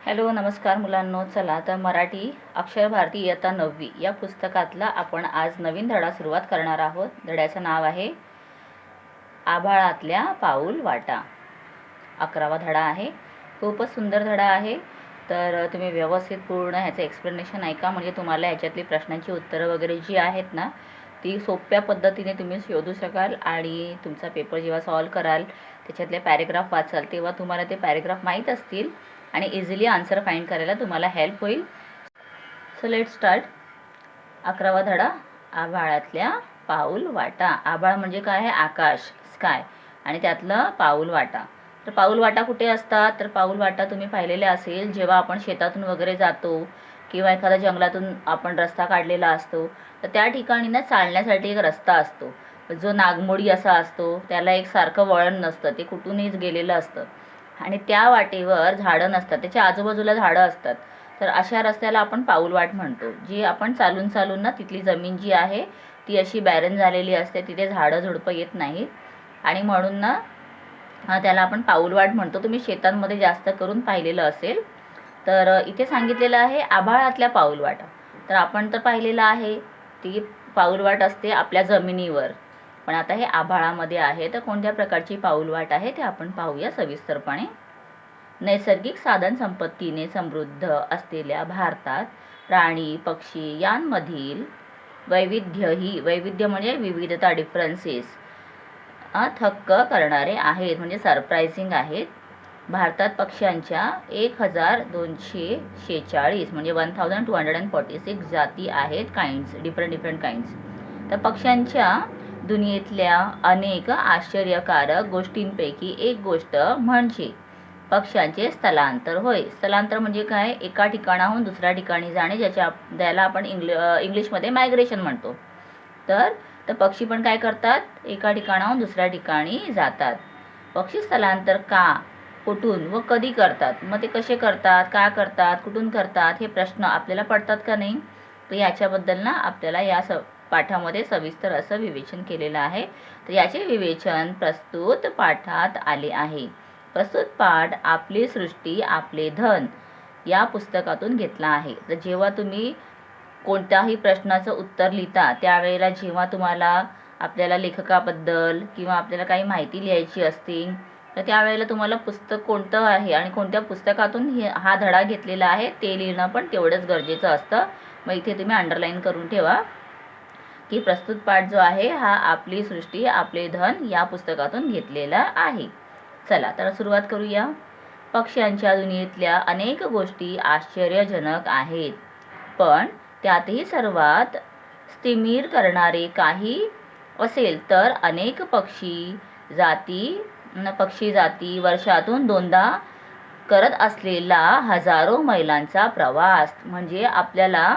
Hello नमस्कार मुलांनो. चला तर मराठी अक्षर भारती इयत्ता नववी या पुस्तकातला आपण आज नवीन धडा सुरुवात करणार आहोत. धड्याचं नाव आहे आभाळातल्या पाऊल वाटा. अकरावा धडा आहे. खूपच सुंदर धडा आहे. तर तुम्ही व्यवस्थित पूर्ण ह्याचं एक्सप्लेनेशन ऐका. म्हणजे तुम्हाला ह्याच्यातली प्रश्नांची उत्तरं वगैरे जी आहेत ना ती सोप्या पद्धतीने तुम्ही शोधू शकाल आणि तुमचा पेपर जेव्हा सॉल्व कराल त्याच्यातले पॅरेग्राफ वाचाल तेव्हा तुम्हाला ते पॅरेग्राफ माहीत असतील. आणि इझिली आन्सर फाईंड करायला तुम्हाला हेल्प होईल. सो लेट स्टार्ट अकरावा धडा आभाळातल्या पाऊल वाटा. आभाळ म्हणजे काय आहे? आकाश स्काय आणि त्यातलं पाऊल वाटा. तर पाऊल वाटा कुठे असतात? तर पाऊल वाटा तुम्ही पाहिलेले असेल जेव्हा आपण शेतातून वगैरे जातो किंवा एखाद्या जंगलातून आपण रस्ता काढलेला असतो तर त्या ठिकाणी ना चालण्यासाठी एक रस्ता असतो. जो नागमोडी असा असतो त्याला एक सारखं वळण नसतं ते कुठूनच गेलेलं असतं. आणि त्या वाटेवर झाडं नसतात त्याच्या आजूबाजूला झाडं असतात. तर अशा रस्त्याला आपण पाऊलवाट म्हणतो. जी आपण चालून चालून ना तिथली जमीन जी आहे ती अशी बॅरन झालेली असते तिथे झाडं झुडपं येत नाहीत. आणि म्हणून ना त्याला आपण पाऊलवाट म्हणतो. तुम्ही शेतांमध्ये जास्त करून पाहिलेलं असेल. तर इथे सांगितलेलं आहे आभाळातल्या पाऊलवाटा. तर आपण तर पाहिलेलं आहे ती पाऊलवाट असते आपल्या जमिनीवर. पण आता हे आभाळामध्ये आहे तर कोणत्या प्रकारची पाऊलवाट आहे ते आपण पाहूया सविस्तरपणे. नैसर्गिक साधन संपत्तीने समृद्ध असलेल्या भारतात प्राणी पक्षी यांमधील वैविध्य ही वैविध्य म्हणजे विविधता डिफरन्सेस थक्क करणारे आहेत म्हणजे सरप्रायझिंग आहेत. भारतात पक्ष्यांच्या एक हजार दोनशे शेहेचाळीस म्हणजे one thousand two hundred and forty six जाती आहेत काइंड्स डिफरंट डिफरंट काइंड्स तर पक्ष्यांच्या दुनियेतल्या अनेक आश्चर्यकारक गोष्टींपैकी एक गोष्ट म्हणजे पक्ष्यांचे स्थलांतर. होय स्थलांतर म्हणजे काय? एका ठिकाणाहून दुसऱ्या ठिकाणी जाणे ज्याच्या द्यायला आपण इंग्ल इंग्लिशमध्ये मायग्रेशन म्हणतो. तर तर पक्षी पण काय करतात? एका ठिकाणाहून दुसऱ्या ठिकाणी जातात. पक्षी स्थलांतर का कुठून व कधी करतात? मग ते कसे करतात? का करतात? कुठून करतात? हे प्रश्न आपल्याला पडतात का नाही? तर याच्याबद्दल ना आपल्याला या स पाठामध्ये सविस्तर असं विवेचन केलेलं आहे. तर याचे विवेचन प्रस्तुत पाठात आले आहे. प्रस्तुत पाठ आपली सृष्टी आपले धन या पुस्तकातून घेतला आहे. तर जेव्हा तुम्ही कोणत्याही प्रश्नाचं उत्तर लिहिता त्यावेळेला जेव्हा तुम्हाला आपल्याला लेखकाबद्दल किंवा आपल्याला काही माहिती लिहायची असते तर त्यावेळेला तुम्हाला पुस्तक कोणतं आहे आणि कोणत्या पुस्तकातून हे हा धडा घेतलेला आहे ते लिहिणं पण तेवढंच गरजेचं असतं. मग इथे तुम्ही अंडरलाईन करून ठेवा की प्रस्तुत पाठ जो आहे हा आपली सृष्टी आपले धन या पुस्तकातून घेतलेला आहे. चला तर सुरुवात करूया. पक्ष्यांच्या दुनियेतल्या अनेक गोष्टी आश्चर्यजनक आहेत. पण त्यातही सर्वात स्थिमीर करणारे काही असेल तर अनेक पक्षी जाती पक्षी जाती वर्षातून दोनदा करत असलेला हजारो मैलांचा प्रवास. म्हणजे आपल्याला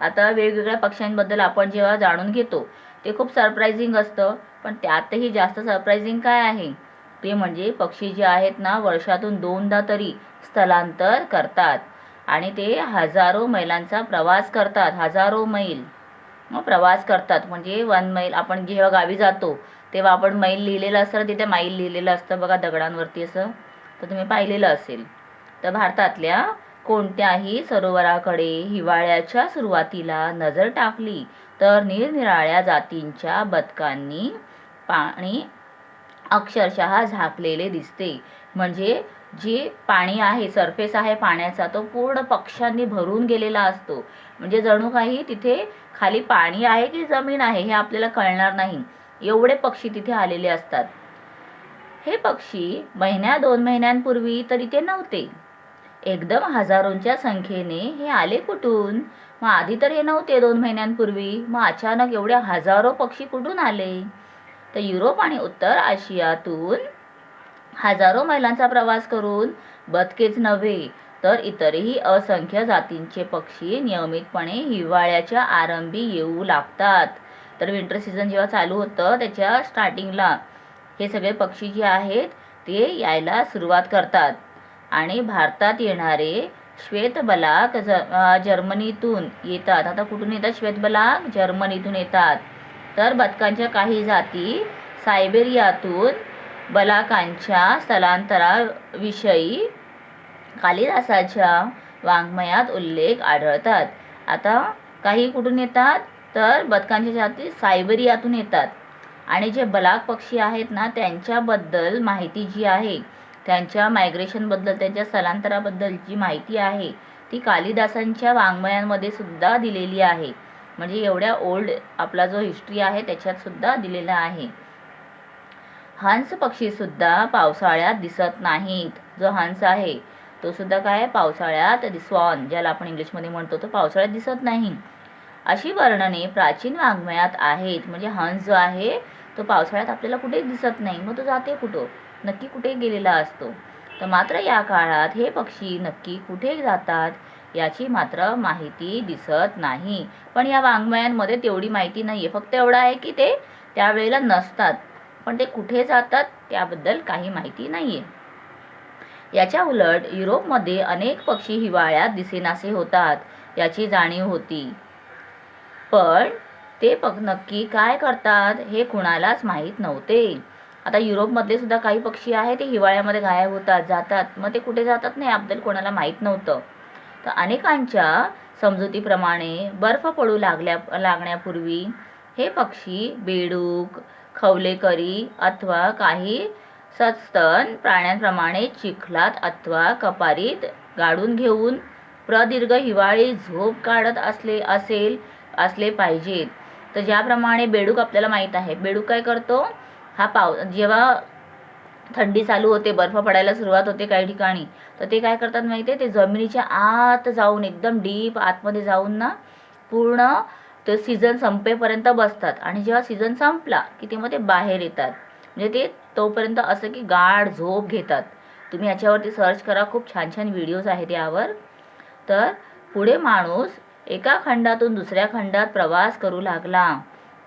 आता वेगवेगळ्या पक्ष्यांबद्दल आपण जेव्हा जाणून घेतो ते खूप सरप्रायझिंग असतं. पण त्यातही जास्त सरप्रायझिंग काय आहे? ते म्हणजे पक्षी जे आहेत ना वर्षातून दोनदा तरी स्थलांतर करतात. आणि ते हजारो मैलांचा प्रवास करतात हजारो मैल. प्रवास करतात. म्हणजे वन मैल आपण जेव्हा गावी जातो तेव्हा आपण मैल लिहिलेलं असतं तिथे मैल लिहिलेलं असतं बघा दगडांवरती असं. तर तुम्ही पाहिलेलं असेल. तर भारतातल्या कोणत्याही सरोवराकडे हिवाळ्याच्या सुरुवातीला नजर टाकली तर निरनिराळ्या जातींच्या बदकांनी पाणी अक्षरशः झाकलेले दिसते. म्हणजे जे पाणी आहे सरफेस आहे पाण्याचा तो पूर्ण पक्ष्यांनी भरून गेलेला असतो. म्हणजे जणू काही तिथे खाली पाणी आहे की जमीन आहे हे आपल्याला कळणार नाही. एवढे पक्षी तिथे आलेले असतात. हे पक्षी महिन्या दोन महिन्यांपूर्वी तर इथे नव्हते. एकदम हजारोंच्या संख्येने हे आले कुठून? मग आधी तर हे नव्हते दोन महिन्यांपूर्वी. मग अचानक एवढे हजारो पक्षी कुठून आले? तर युरोप आणि उत्तर आशियातून हजारो मैलांचा प्रवास करून बदकेच नव्हे तर इतरही असंख्य जातींचे पक्षी नियमितपणे हिवाळ्याच्या आरंभी येऊ लागतात. तर विंटर सीझन जेव्हा चालू होतं त्याच्या स्टार्टिंगला हे सगळे पक्षी जे आहेत ते यायला सुरुवात करतात. आणि भारतात येणारे श्वेतबलाक ज जर्मनीतून येतात. आता कुठून येतात? श्वेतबलाक जर्मनीतून येतात. तर बदकांच्या काही जाती सायबेरियातून बलाकांच्या स्थलांतराविषयी कालिदासाच्या वाङ्मयात उल्लेख आढळतात. आता काही कुठून येतात? तर बदकांच्या जाती सायबेरियातून येतात. आणि जे बलाक पक्षी आहेत ना त्यांच्याबद्दल माहिती जी आहे त्यांच्या मायग्रेशनबद्दल त्यांच्या स्थलांतराबद्दल जी माहिती आहे ती कालिदासांच्या वाङ्मयांमध्ये सुद्धा दिलेली आहे. म्हणजे एवढ्या ओल्ड आपला जो हिस्ट्री आहे त्याच्यात सुद्धा दिलेला आहे. हंस पक्षी सुद्धा पावसाळ्यात दिसत नाहीत. जो हंस आहे तो सुद्धा काय? पावसाळ्यात स्वान ज्याला आपण इंग्लिशमध्ये म्हणतो तो पावसाळ्यात दिसत नाही. अशी वर्णने प्राचीन वाङ्मयात आहेत. म्हणजे हंस जो आहे तो पावसाळ्यात आपल्याला कुठे दिसत नाही मग तो जाते कुठं? नक्की कुठे गेलेला असतो? तर मात्र या काळात हे पक्षी नक्की कुठे जातात? याची मात्र माहिती दिसत नाही. पण या वाङ्मयांमध्ये तेवढी माहिती नाही आहे फक्त एवढं आहे की ते त्यावेळेला नसतात. पण ते कुठे जातात त्याबद्दल काही माहिती नाही आहे याच्या उलट युरोपमध्ये अनेक पक्षी हिवाळ्यात दिसेनासे होतात याची जाणीव होती. पण ते पक नक्की काय करतात हे कुणालाच माहीत नव्हते. आता युरोपमधले सुद्धा काही पक्षी आहेत ते हिवाळ्यामध्ये गायब होतात जातात. मग ते कुठे जातात नाही याबद्दल कोणाला माहीत नव्हतं. तर अनेकांच्या समजुतीप्रमाणे बर्फ पडू लागल्या लागण्यापूर्वी हे पक्षी बेडूक खवलेकरी अथवा काही सस्तन प्राण्यांप्रमाणे चिखलात अथवा कपारीत गाडून घेऊन प्रदीर्घ हिवाळी झोप काढत असले असेल असले पाहिजेत. तर ज्याप्रमाणे बेडूक आपल्याला माहीत आहे बेडूक काय करतो? हा पाव जेव्हा थंडी चालू होते बर्फ पडायला सुरुवात होते काही ठिकाणी. तर ते काय करतात माहिती आहे ते जमिनीच्या आत जाऊन एकदम डीप आतमध्ये जाऊन ना पूर्ण ते सीझन संपेपर्यंत बसतात. आणि जेव्हा सीझन संपला की ते मग ते बाहेर येतात. म्हणजे ते तोपर्यंत असं की गाढ झोप घेतात. तुम्ही याच्यावरती सर्च करा खूप छान छान व्हिडिओज आहेत यावर. तर पुढे माणूस एका खंडातून दुसऱ्या खंडात प्रवास करू लागला.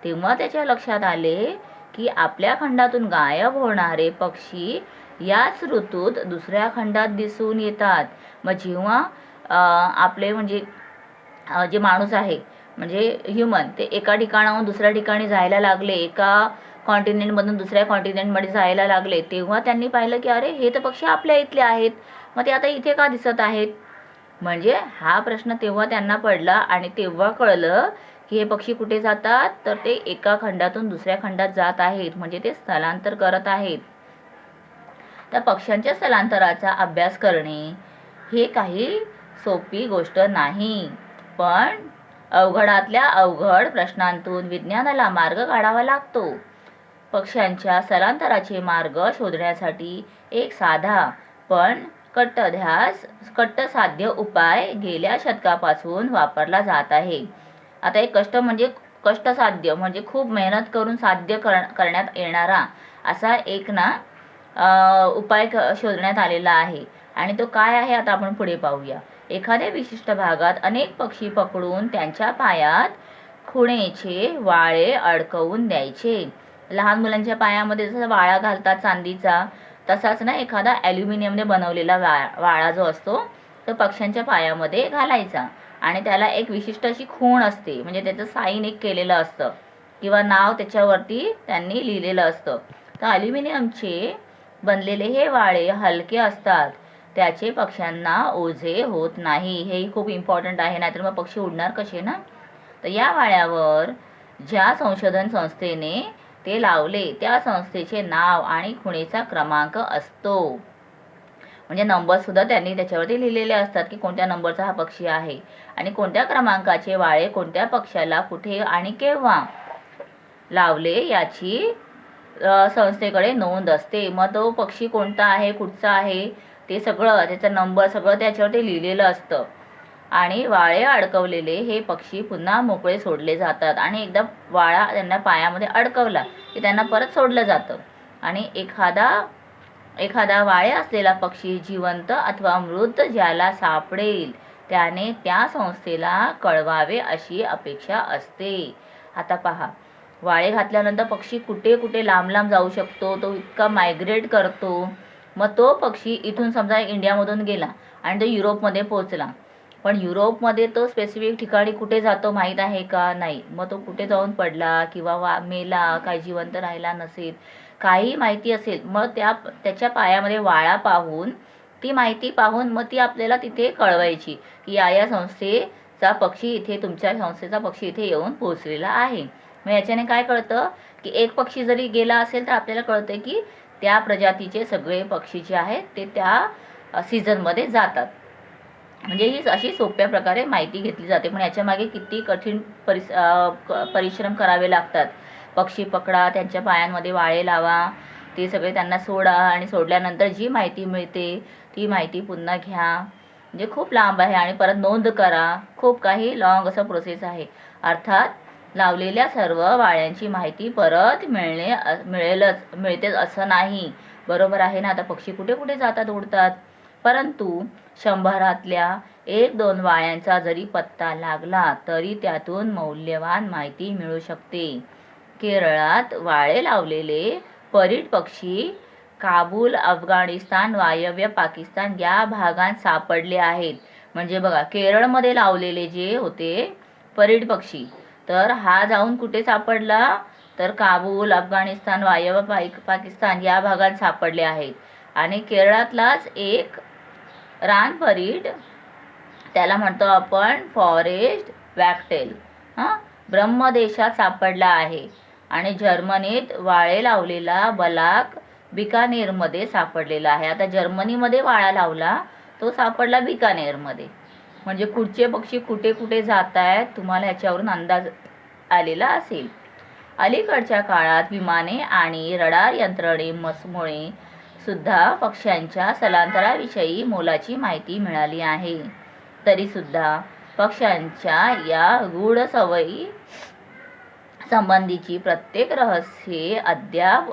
तेव्हा त्याच्या लक्षात आले की आपल्या खंडातून गायब होणारे पक्षी याच ऋतूत दुसऱ्या खंडात दिसून येतात. मग जेव्हा आपले म्हणजे जे माणूस आहे म्हणजे ह्युमन ते एका ठिकाणाहून दुसऱ्या ठिकाणी जायला लागले एका कॉन्टिनेंटमधून दुसऱ्या कॉन्टिनेंटमध्ये जायला लागले तेव्हा त्यांनी पाहिलं की अरे हे तर पक्षी आपल्या इथले आहेत. मग ते आता इथे का दिसत आहेत? म्हणजे हा प्रश्न तेव्हा त्यांना पडला आणि तेव्हा कळलं की हे पक्षी कुठे जातात? तर ते एका खंडातून दुसऱ्या खंडात जात आहेत. म्हणजे ते स्थलांतर करत आहेत. तर पक्ष्यांच्या स्थलांतराचा अभ्यास करणे हे काही सोपी गोष्ट नाही. पण अवघडातल्या अवघड प्रश्नांतून विज्ञानाला मार्ग काढावा लागतो. पक्ष्यांच्या स्थलांतराचे मार्ग शोधण्यासाठी एक साधा पण कट्टध्यास कट्टसाध्य उपाय गेल्या शतकापासून वापरला जात आहे. आता एक कष्ट म्हणजे कष्टसाध्य म्हणजे खूप मेहनत करून साध्य कर करण्यात येणारा असा एक ना उपाय शोधण्यात आलेला आहे. आणि तो काय आहे आता आपण पुढे पाहूया. एखाद्या विशिष्ट भागात अनेक पक्षी पकडून त्यांच्या पायात खुणेचे वाळे अडकवून द्यायचे. लहान मुलांच्या पायामध्ये जसं वाळा घालतात चांदीचा तसाच ना एखादा ॲल्युमिनियमने बनवलेला वा वाळा जो असतो तो पक्ष्यांच्या पायामध्ये घालायचा. आणि त्याला एक विशिष्ट अशी खूण असते. म्हणजे त्याचं साईन एक केलेलं असतं. किंवा नाव त्याच्यावरती त्यांनी लिहिलेलं असतं. तर ॲल्युमिनियमचे बनलेले हे वाळे हलके असतात. त्याचे पक्ष्यांना ओझे होत नाही. हेही खूप इम्पॉर्टंट आहे. नाहीतर मग पक्षी उडणार कसे ना? तर या वाळ्यावर ज्या संशोधन संस्थेने ते लावले त्या संस्थेचे नाव आणि खुणेचा क्रमांक असतो. म्हणजे नंबरसुद्धा त्यांनी त्याच्यावरती लिहिलेले असतात की कोणत्या नंबरचा हा पक्षी आहे आणि कोणत्या क्रमांकाचे वाळे कोणत्या पक्ष्याला कुठे आणि केव्हा लावले याची संस्थेकडे नोंद असते. मग तो पक्षी कोणता आहे कुठचा आहे ते सगळं त्याचा नंबर सगळं त्याच्यावरती लिहिलेलं असतं. आणि वाळे अडकवलेले हे पक्षी पुन्हा मोकळे सोडले जातात आणि एकदा वाळा त्यांना पायामध्ये अडकवला की त्यांना परत सोडलं जातं. आणि एखादा एखादा वाळे असलेला पक्षी जिवंत अथवा मृत ज्याला सापडेल त्याने त्या संस्थेला कळवावे अशी अपेक्षा असते. आता पहा वाळे घातल्यानंतर पक्षी कुठे कुठे लांब लांब जाऊ शकतो तो इतका मायग्रेट करतो. मग तो पक्षी इथून समजा इंडियामधून गेला आणि तो युरोपमध्ये पोचला पण युरोपमध्ये तो स्पेसिफिक ठिकाणी कुठे जातो माहीत आहे का? नाही. मग तो कुठे जाऊन पडला किंवा वा मेला काय जिवंत राहिला नसेल काही माहिती असेल मग त्या त्याच्या पायामध्ये वाळा पाहून ती माहिती पाहून मग ती आपल्याला तिथे कळवायची की या या संस्थेचा पक्षी इथे तुमच्या संस्थेचा पक्षी इथे येऊन पोहोचलेला आहे. मग याच्याने काय कळतं की एक पक्षी जरी गेला असेल तर आपल्याला कळतं की त्या प्रजातीचे सगळे पक्षी जे आहेत ते त्या सीझनमध्ये जातात. म्हणजे ही अशी सोप्या प्रकारे माहिती घेतली जाते. पण याच्यामागे किती कठीण परिस परिश्रम करावे लागतात. पक्षी पकडा त्यांच्या पायांमध्ये वाळे लावा ते सगळे त्यांना सोडा आणि सोडल्यानंतर जी माहिती मिळते ती माहिती पुन्हा घ्या. म्हणजे खूप लांब आहे आणि परत नोंद करा. खूप काही लॉंग असं प्रोसेस आहे. अर्थात लावलेल्या सर्व वाळ्यांची माहिती परत मिळणे मिळेलच मिळतेच असं नाही. बरोबर आहे ना? आता पक्षी कुठे कुठे जातात उडतात? परंतु शंभरातल्या एक दोन वाळ्यांचा जरी पत्ता लागला तरी त्यातून मौल्यवान माहिती मिळू शकते. केरळात वाळे लावलेले परीट पक्षी काबूल अफगाणिस्तान वायव्य पाकिस्तान या भागात सापडले आहेत. म्हणजे बघा केरळमध्ये लावलेले जे होते परीट पक्षी तर हा जाऊन कुठे सापडला? तर काबूल अफगाणिस्तान वायव्य पाक पाकिस्तान या भागात सापडले आहेत. आणि केरळातलाच एक रानपरीट त्याला म्हणतो आपण फॉरेस्ट वॅक्टेल. हां? ब्रह्मदेशात सापडला आहे. आणि जर्मनीत वाळे लावलेला बलाक बिकानेरमध्ये सापडलेला आहे. आता जर्मनीमध्ये वाळा लावला तो सापडला बिकानेरमध्ये. म्हणजे कुठचे पक्षी कुठे कुठे जात आहेत तुम्हाला ह्याच्यावरून अंदाज आलेला असेल. अलीकडच्या काळात विमाने आणि रडार यंत्रणेमुळे सुद्धा पक्ष्यांच्या स्थलांतराविषयी मोलाची माहिती मिळाली आहे. तरीसुद्धा पक्ष्यांच्या या गूढ सवयी संबंधीची प्रत्येक रहस्ये अद्याप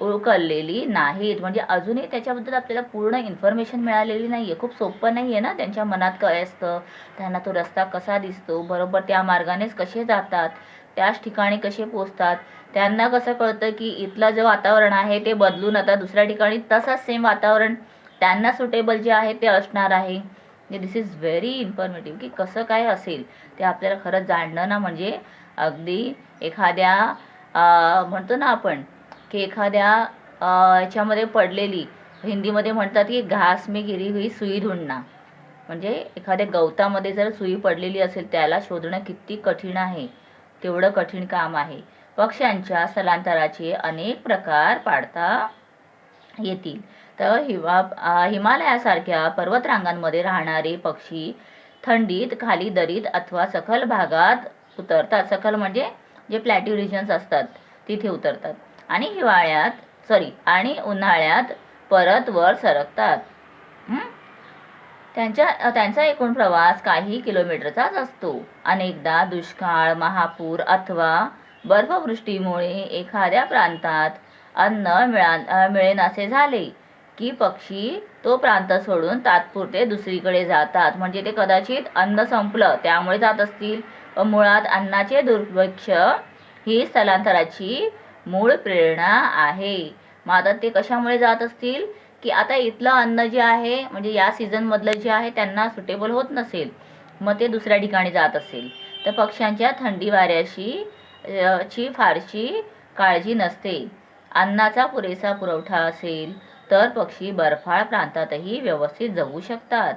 उकललेली नाहीत. म्हणजे अजूनही त्याच्याबद्दल आपल्याला पूर्ण इन्फॉर्मेशन मिळालेली नाही आहे खूप सोपं नाही आहे ना त्यांच्या मनात काय असतं त्यांना तो रस्ता कसा दिसतो? बरोबर त्या मार्गानेच कसे जातात? त्याच ठिकाणी कसे पोचतात त्यांना कसं कळतं की इथलं जे वातावरण आहे ते बदलून आता दुसऱ्या ठिकाणी तसंच सेम वातावरण त्यांना सुटेबल जे आहे ते असणार आहे. दिस इज व्हेरी इन्फॉर्मेटिव्ह की कसं काय असेल? ते आपल्याला खरंच जाणणं ना म्हणजे अगदी एखाद्या म्हणतो ना आपण की एखाद्या याच्यामध्ये पडलेली हिंदीमध्ये म्हणतात की घास मी गिरी हुई सुई ढूंढणं म्हणजे एखाद्या गवतामध्ये जर सुई पडलेली असेल त्याला शोधणं किती कठीण आहे तेवढं कठीण काम आहे. पक्ष्यांच्या स्थलांतराचे अनेक प्रकार पाडता येतील. तर हिवा हिमालयासारख्या पर्वतरांगांमध्ये राहणारे पक्षी थंडीत खाली दरीत अथवा सखल भागात उतरतात. सखल म्हणजे जे प्लॅटिव्ह रिजन्स असतात तिथे उतरतात. आणि हिवाळ्यात सॉरी आणि उन्हाळ्यात परत वर सरकतात. त्यांच्या त्यांचा एकूण प्रवास काही किलोमीटरचाच असतो. अनेकदा दुष्काळ महापूर अथवा बर्फवृष्टीमुळे एखाद्या प्रांतात अन्न मिळा मिळेनासे झाले की पक्षी तो प्रांत सोडून तात्पुरते दुसरीकडे जातात. म्हणजे ते कदाचित अन्न संपलं त्यामुळे जात असतील. मुळात अन्नाचे दुर्भिक्ष ही स्थलांतराची मूळ प्रेरणा आहे. मग आता ते कशामुळे जात असतील? की आता इथलं अन्न जे आहे म्हणजे या सीझनमधलं जे आहे त्यांना सुटेबल होत नसेल. मग ते दुसऱ्या ठिकाणी जात असेल. तर पक्ष्यांच्या थंडी वाऱ्याशी ची फारशी काळजी नसते. अन्नाचा पुरेसा पुरवठा असेल तर पक्षी बर्फाळ प्रांतातही व्यवस्थित जगू शकतात.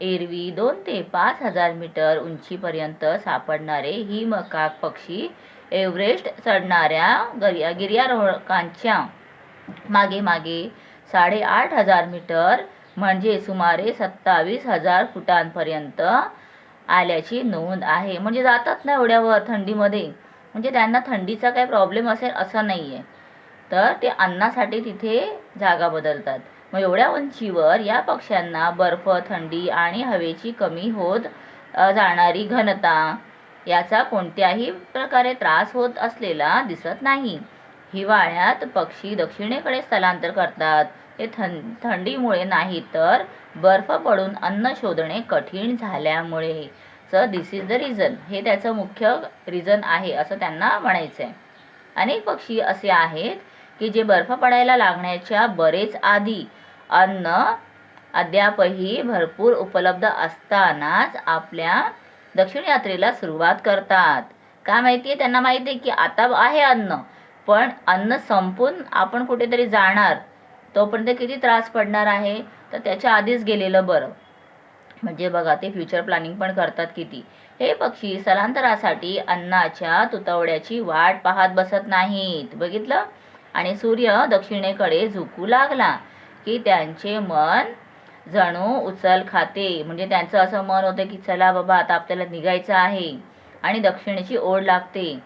एरवी दोन ते पाच हजार मीटर उंचीपर्यंत सापडणारे हिमकाक पक्षी एव्हरेस्ट चढणाऱ्या गिर्या गिर्यारोहकांच्या मागे मागे साडेआठ हजार मीटर म्हणजे सुमारे सत्तावीस हजार फुटांपर्यंत आल्याची नोंद आहे. म्हणजे जातात ना एवढ्यावर थंडीमध्ये. म्हणजे त्यांना थंडीचा काही प्रॉब्लेम असेल असं नाही आहे तर ते अन्नासाठी तिथे जागा बदलतात. मग एवढ्या उंचीवर या पक्ष्यांना बर्फ थंडी आणि हवेची कमी होत जाणारी घनता याचा कोणत्याही प्रकारे त्रास होत असलेला दिसत नाही. हिवाळ्यात पक्षी दक्षिणेकडे स्थलांतर करतात. हे थं थंडीमुळे नाही तर बर्फ पडून अन्न शोधणे कठीण झाल्यामुळे. So this is the reason हे त्याचं मुख्य रिझन आहे असं त्यांना म्हणायचं आहे अनेक पक्षी असे आहेत की जे बर्फ पडायला लागण्याच्या बरेच आधी अन्न अद्यापही भरपूर उपलब्ध असतानाच आपल्या दक्षिण यात्रेला सुरुवात करतात. काय माहिती आहे त्यांना माहिती आहे की आता आहे अन्न पण अन्न संपून आपण कुठेतरी जाणार तोपर्यंत किती त्रास पडणार आहे? तर त्याच्या आधीच गेलेलं बरं. म्हणजे बघा ते फ्युचर प्लॅनिंग पण करतात किती. हे पक्षी स्थलांतरासाठी अन्नाच्या तुतवड्याची वाट पाहत बसत नाहीत. बघितलं? आणि सूर्य दक्षिणेकडे झुकू लागला. की त्यांचे मन जणू उचल खाते. म्हणजे त्यांचं असं मन होतं की चला बाबा आता आपल्याला निघायचं आहे आणि दक्षिणेची ओढ लागते.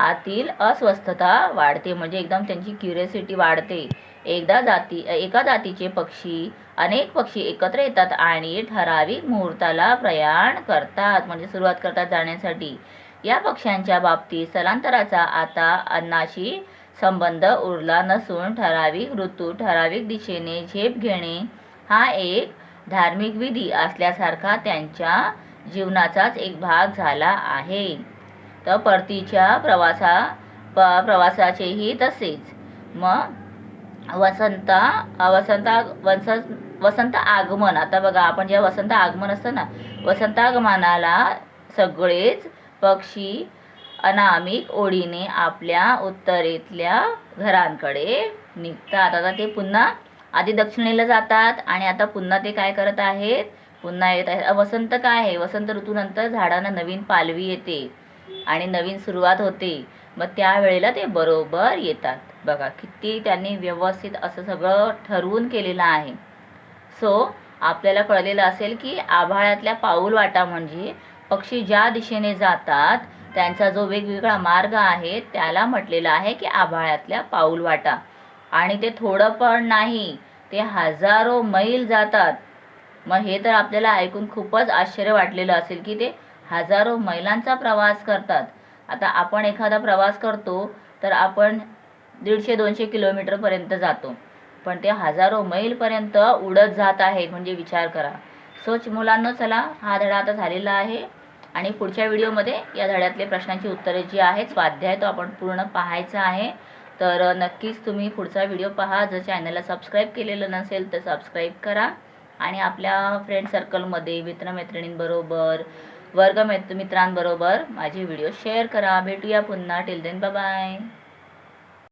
आतील अस्वस्थता वाढते म्हणजे एकदम त्यांची क्युरियोसिटी वाढते. एकदा जाती एका जातीचे पक्षी अनेक पक्षी एकत्र येतात आणि ठराविक मुहूर्ताला प्रयाण करतात म्हणजे सुरुवात करतात जाण्यासाठी. या पक्ष्यांच्या बाबतीत स्थलांतराचा आता अन्नाशी संबंध उरला नसून ठराविक ऋतू ठराविक दिशेने झेप घेणे हा एक धार्मिक विधी असल्यासारखा त्यांच्या जीवनाचाच एक भाग झाला आहे. तर परतीच्या प्रवासा प प्रवासाचेही तसेच. मग वसंता वसंता वसंत वसंत आगमन. आता बघा आपण जेव्हा वसंत आगमन असतं ना वसंतागमनाला सगळेच पक्षी अनामिक ओढीने आपल्या उत्तरेतल्या घरांकडे निघतात. आता ते पुन्हा आधी दक्षिणेला जातात आणि आता पुन्हा ते काय करत आहेत? पुन्हा येत आहेत. वसंत काय आहे? वसंत ऋतूनंतर झाडांना नवीन पालवी येते आणि नवीन सुरुवात होते. मग त्यावेळेला ते बरोबर येतात. बघा किती त्यांनी व्यवस्थित असं सगळं ठरवून केलेलं आहे. सो आपल्याला कळलेलं असेल की आभाळातल्या पाऊल वाटा म्हणजे पक्षी ज्या दिशेने जातात त्यांचा जो वेगवेगळा मार्ग आहे त्याला म्हटलेलं आहे की आभाळातल्या पाऊल वाटा आणि ते थोडं पण नाही ते हजारो मैल जातात. मग हे तर आपल्याला ऐकून खूपच आश्चर्य वाटलेलं असेल की ते हजारो मैलांचा प्रवास करतात. आता आपण एखादा प्रवास करतो तर आपण दीडशे दोनशे किलोमीटरपर्यंत जातो. पण ते हजारो मैलपर्यंत उडत जात आहेत म्हणजे विचार करा. सोच मुलांना चला हा धडा आता झालेला आहे. आणि पुढच्या व्हिडिओमध्ये या धड्यातले प्रश्नांची उत्तरे जी आहेत स्वाध्याय तो आपण पूर्ण पाहायचा आहे. तर नक्कीच तुम्ही पुढचा व्हिडिओ पहा. जर चॅनलला सबस्क्राईब केलेलं नसेल तर सबस्क्राईब करा. आणि आपल्या फ्रेंड सर्कलमध्ये मित्रमैत्रिणींबरोबर वर्ग मित्रांबरोबर माझे व्हिडिओ शेअर करा. भेटूया पुन्हा. Till then bye